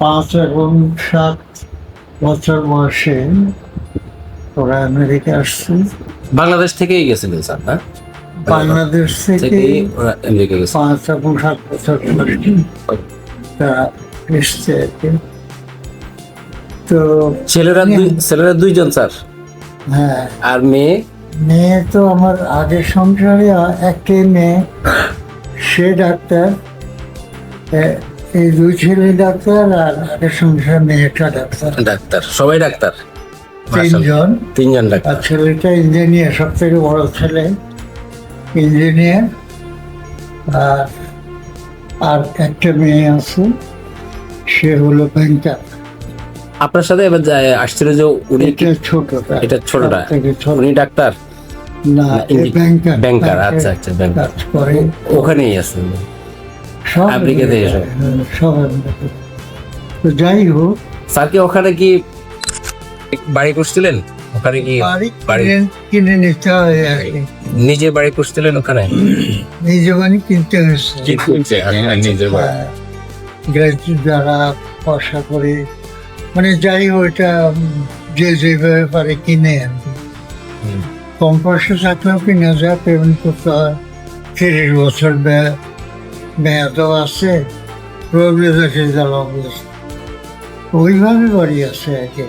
পাঁচ এবং সাত বছর বয়সে ওরা আমেরিকা আসছে। বাংলাদেশ থেকেই গেছিলেন স্যার না? বাংলাদেশ থেকে আমেরিকা গেছে। পাঁচ এবং সাত বছর তারা এসছে আর কি। তো ছেলেরা দুই ছেলেরা দুইজন স্যার? হ্যাঁ। আর মেয়ে? মেয়ে তো আমার আগের সংসারে একটাই মেয়ে সে ডাক্তার এই দুই ছেলে ডাক্তার আর সংসারে মেয়েটা ডাক্তার। ডাক্তার সবাই ডাক্তার? তিনজন। তিনজন ডাক্তার। আর ছেলেটা ইঞ্জিনিয়ার সব থেকে বড় ছেলে। ইঞ্জিনিয়ার। আর আর একটা মেয়ে আছে সে হলো ব্যাংকার আপনার সাথে এবার আসছিল যে উনি ছোটটা। এটা ছোটটা? উনি ডাক্তার? না ব্যাংকার ব্যাংকার আচ্ছা আচ্ছা ব্যাংকার ওখানেই আছেন। সব আমেরিকাতে। হ্যাঁ, সব আমেরিকাতে। তো যাই হোক। স্যার কি ওখানে কি বাড়ি করছিলেন ওখানে কি বাড়ি বাড়ি? কিনে- নিতে হয় আর কি। নিজে বাড়ি করছিলেন ওখানে? নিজে বাড়ি কিনতে হয়েছে নিজের হ্যাঁ, গ্রাজুয়েট যারা পয়সা করে। মানে যাই উম, যে যেভাবে পারে কিনে আর কি। কম পয়সা থাকলেও কিনা যায় পেমেন্ট করতে হয়। তিরিশ বছর মেয়া- মেয়াদও আছে প্রবলেম আছে যারা ওইভাবে বাড়ি আছে আর কি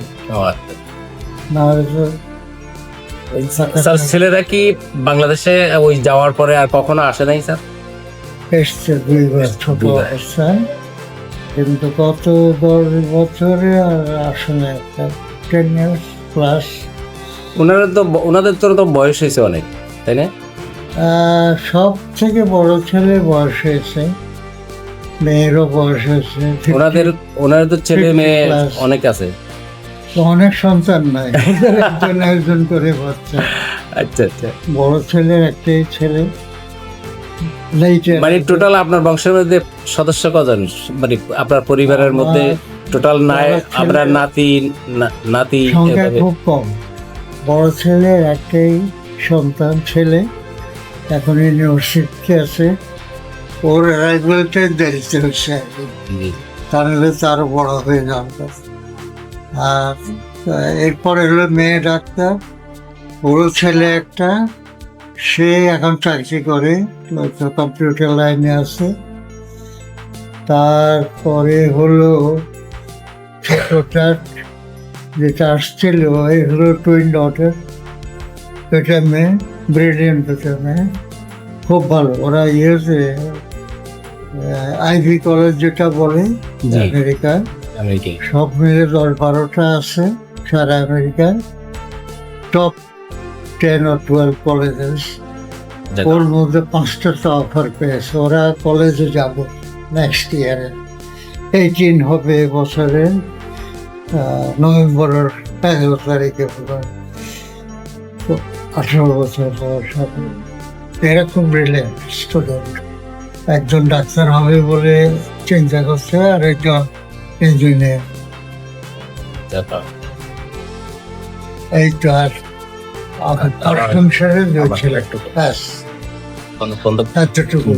নাহলে তো ওই স্যার ছেলেরা কি বাংলাদেশে ওই যাওয়ার পরে আর কখনো আসে নাই স্যার? এসছে দুইবার ছোট দুইবার। অবস্থায় কিন্তু গত দশ বছরে আর আসলে একটা টেন ইয়ার্স প্লাস ওনারা তো ওনাদের তো বয়স হয়েছে অনেক তাই না? সব থেকে বড় ছেলে বয়স হয়েছে মেয়েরও বয়স হয়েছে ওনাদের ওনাদের তো ছেলে মেয়ে অনেক আছে। অনেক সন্তান নাই একজন একজন করে বাচ্চা। আচ্ছা আচ্ছা। বড় ছেলের একটাই ছেলে। মানে টোটাল আপনার বংশের মধ্যে সদস্য কজন? মানে আপনার পরিবারের মধ্যে টোটাল নাই আপনার নাতি নাতি সংখ্যা খুব কম। বড় ছেলের একটাই সন্তান ছেলে। এখন ইউনিভার্সিটি আছে। ওর অ্যারাইভেলটাই দেরিতে হচ্ছে। আর কি। জি। তাহলে তারও বড় হয়ে যাবে। আর এরপরে হলো মেয়ে ডাক্তার। বড় ছেলে একটা। সে এখন চাকরি করে কম্পিউটার লাইনে আছে। তারপরে হলো ছোটটা যেটা আসছিল এই হলো টুইন ডটার এটা মেয়ে। ব্রিলিয়েন্ট এটা খুব ভালো। ওরা ইয়েতে আইভি কলেজ যেটা বলে আমেরিকায় সব মিলে দশ বারোটা আছে সারা আমেরিকায়। টপ টেন ও টুয়েলভ কলেজেস ওর মধ্যে পাঁচটা তো অফার পেয়েছে। ওরা কলেজে যাব নেক্সট ইয়ারে এইটিন হবে বছরে নভেম্বরের এগারো তারিখে। পুরো আঠারো বছর বয়স হবে এরকম ব্রিলিয়েন্ট স্টুডেন্ট একজন ডাক্তার হবে বলে চিন্তা করছে আর একজন ইঞ্জিনিয়ার এই তো আর সংসারে ছেলে এতটুকু